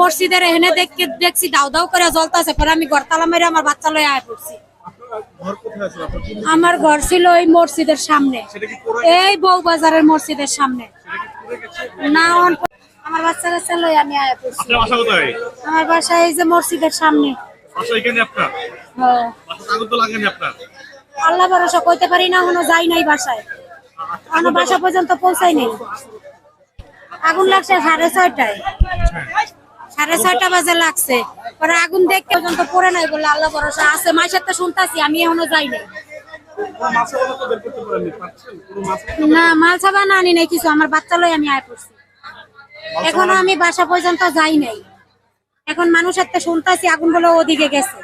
মসজিদের এখানে দেখে দেখছি দাও দাও করে জ্বলতেছে পরে আমি ঘর তালা মেরে আমার বাচ্চা লয়ে আয় পড়ছি। আমার ঘর ছিল ওই মসজিদের সামনে। এই বউ বাজারের মসজিদের সামনে। না আমার বাচ্চা কাচ্চা লয়ে আমি আয় পড়ছি। আপনার বাসা কোথায়? আমার বাসা এই যে মসজিদের সামনে। হ্যাঁ। আল্লাহ ভরসা কইতে পারি না এখনও যাই নাই বাসায়। এখনও বাসা পর্যন্ত পৌঁছাই নাই। আগুন লাগছে সাড়ে ছয়টায়। সাড়ে ছয়টা বাজে লাগছে। পরে আগুন দেখতে পর্যন্ত পড়ে নাই বলে আল্লাহ ভরসা আছে। মাসের তো শুনতাছি আমি এখনও যাই নাই। না মাল ছাবা না আনি নাই কিছু আমার বাচ্চা লই আমি আয় পড়ছি। এখনও আমি বাসা পর্যন্ত যাই নাই। এখন মানুষের তো শুনতাছি আগুন বলে ওদিকে গেছে।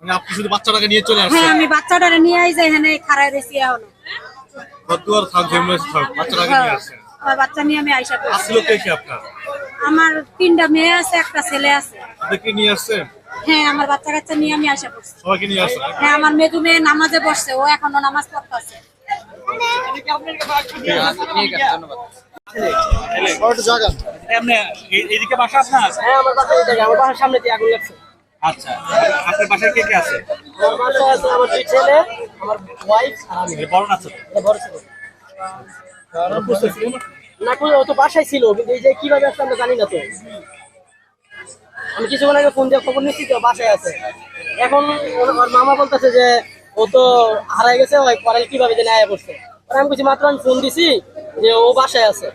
মানে আপনি শুধু বাচ্চাটাকে নিয়ে চলে হ্যাঁ আসছেন আমি বাচ্চাটারে নিয়ে আই যাই এখানে। এখনও ঘরদুয়ার থাক বাচ্চাটাকে নিয়ে আসছেন। আমার বাচ্চা নিয়ে আমি আইসা কে আপনার? আমার তিনটা মেয়ে আছে একটা ছেলে আছে। আপনাকে নিয়ে আসছেন? হ্যাঁ আমার বাচ্চা কাচ্চা নিয়ে আমি আশা করছি সবাইকে নিয়ে আসছেন? হ্যাঁ আমার মেদু মেয়ে নামাজে বসছে ও এখনও নামাজ পড়তেছে। এমনি এই- এইদিকে বাসা আপনার হ্যাঁ আমার বাসা এই জায়গায় আমার বাসার সামনে দিয়ে আগুন লাগছে। আচ্ছা। আপনার বাসায় কে কে আছে? আমার বাসায় আছে আমার দুই ছেলে আমার ওয়াইফ আর আমি বড় না ছোট? বড় ছেলে। না কোনো ও তো বাসায় ছিল কিন্তু এই যে কীভাবে আসছে আমরা জানি না তো। আমি কিছুক্ষণ আগে ফোন দিয়ে খবর নিচ্ছি তো বাসায় আছে। এখন ওর মামা বলতেছে যে ও তো হারাই গেছে ওই পরে কীভাবে যে নেয় করছে। পরে আমি কিছু মাত্র আমি ফোন দিছি যে ও বাসায় আছে।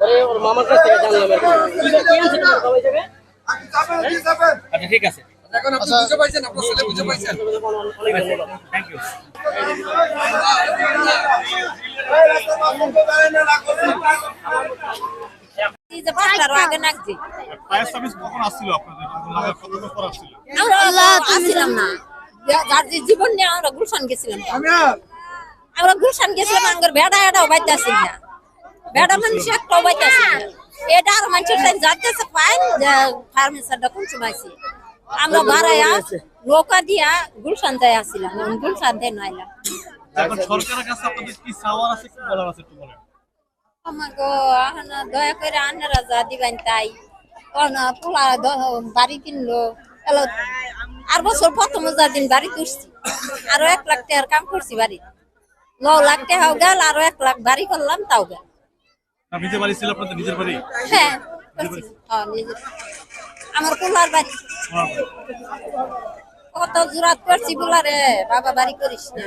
পরে ওর মামার কাছ থেকে জানলাম আর কি। কি কি আনছে তোমার বাবা এই জায়গায়? আচ্ছা ঠিক আছে। অনেক ধন্যবাদ। থ্যাংক ইউ আমরা আসছিলাম না। যার যে জীবন নিয়ে আমরা গুলশান গেছিলাম। আমরা গুলশান গেছিলাম আমার বেড়া এটাও বাইতে আসিল না। বেড়া মানুষ একটাও বাইতে আসিল না। এটা আর মানুষের টাইম আমরা বাড়াইয়া নৌকা দিয়া গুলশান যাই আসছিলাম গুলশান দিয়ে নাইলাম সরকারের কাছে আপনাদের কি চাওয়ার আছে কি বলার আছে একটু বলেন। আমাকে দয়া করে আনারা যা দিবেন তাই। পোলা বাড়ি কিনলো আর বছর প্রথম যা দিন বাড়ি তুলছি আরও এক লাখ টাকার কাম করছি বাড়ি ন লাখ টাকাও গেল আরও এক লাখ বাড়ি করলাম তাও গেল। নিজের বাড়ি ছিল আপনাদের নিজের বাড়ি? হ্যাঁ। আমার পোলার বাড়ি। হ্যাঁ। কত জোরাত করছি পোলারে বাবা বাড়ি করিস না।